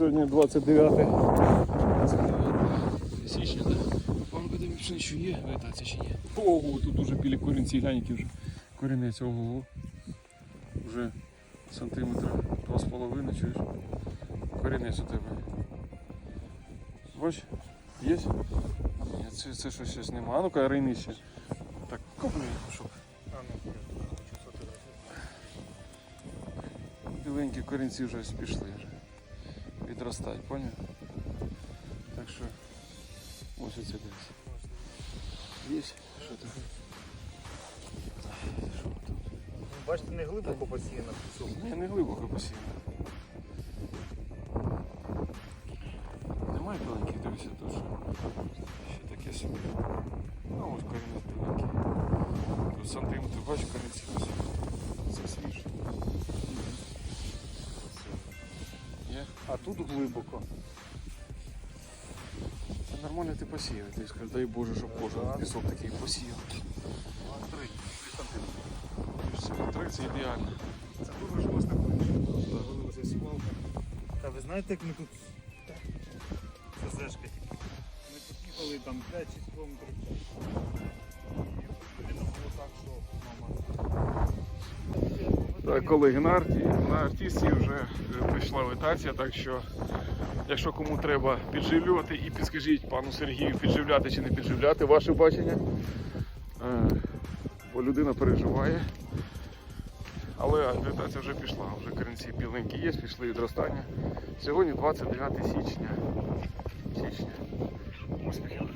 сьогодні 29 29 січня? Вам куди пшеничу є вегетація чи ні? Ого, тут уже білі корінці, глянь, які вже корінець, ого. Вже сантиметра два з половиною, чуєш? Корінець у тебе. Бач, є? Ні, це, це щось, щось нема. А ну-ка, рейни ще. Так, копни, робиш? біленькі корінці вже пішли вже. Відростають, поняв? Так що ось оце десь. Є? Що там? Бачите, не глибоко посіяно. Ні, не глибоко посіяно. Немає біленьких, дивися тут. Ще таке собі. Ну ось корінець біленький. Тут сантиметр, бачиш, корінці Є? А тут глибоко. Та Нормально ти посіяв, ти скажеш, дай Боже, щоб кожен пісок такий посіяв. Три. Це ідеально. Це дуже жорстко. Вилилася сівалка. Та ви знаєте, як ми тут це зешка. Ми тут їхали там 5-6 кілометрів. Так, колеги, на, арті, на артисті вже е, прийшла витація, так що якщо кому треба підживлювати і підскажіть пану Сергію, підживляти чи не підживляти, ваше бачення. Е, Бо людина переживає. Але витація вже пішла, вже корінці біленькі є, пішли відростання. Сьогодні 29 січня. січня. Успіхів!